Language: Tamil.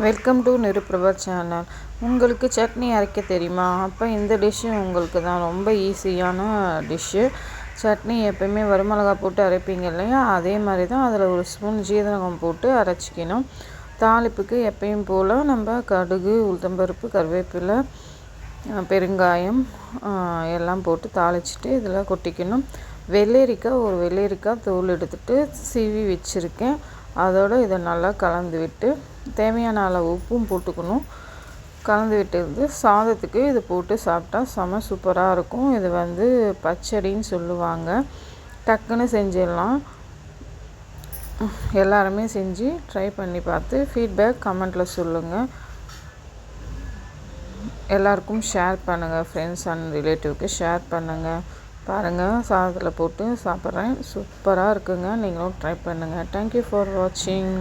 வெல்கம் டு நிருப்பிரபா சேனல் உங்களுக்கு சட்னி அரைக்க தெரியுமா? அப்போ இந்த டிஷ்ஷு உங்களுக்கு தான். ரொம்ப ஈஸியான டிஷ்ஷு சட்னி எப்பயுமே வரமிளகா போட்டு அரைப்பீங்க இல்லையா? அதே மாதிரி தான் அதில் ஒரு ஸ்பூன் ஜீரகம் போட்டு அரைச்சிக்கணும். தாளிப்புக்கு எப்பயும் போல் நம்ம கடுகு உளுத்தம்பருப்பு கருவேப்பிலை பெருங்காயம் எல்லாம் போட்டு தாளிச்சிட்டு இதில் கொட்டிக்கணும். வெள்ளரிக்காய் ஒரு வெள்ளரிக்காய் தோல் எடுத்துகிட்டு சீவி வச்சுருக்கேன். அதோடு இதை நல்லா கலந்து விட்டு தேவையான அளவு உப்பும் போட்டுக்கணும். கலந்து விட்டு சாதத்துக்கு இது போட்டு சாப்பிட்டா செம சூப்பராக இருக்கும். இது வந்து பச்சடின்னு சொல்லுவாங்க. டக்குன்னு செஞ்சிடலாம். எல்லாருமே செஞ்சு ட்ரை பண்ணி பார்த்து ஃபீட்பேக் கமெண்ட்டில் சொல்லுங்கள் எல்லாருக்கும் ஷேர் பண்ணுங்கள் ஃப்ரெண்ட்ஸ் அண்ட் ரிலேட்டிவ்க்கு ஷேர் பண்ணுங்கள் பாருங்கள் சாதத்தில் போட்டு சாப்பிட்றேன். சூப்பராக இருக்குங்க. நீங்களும் ட்ரை பண்ணுங்கள் தேங்க்யூ ஃபார் வாட்சிங்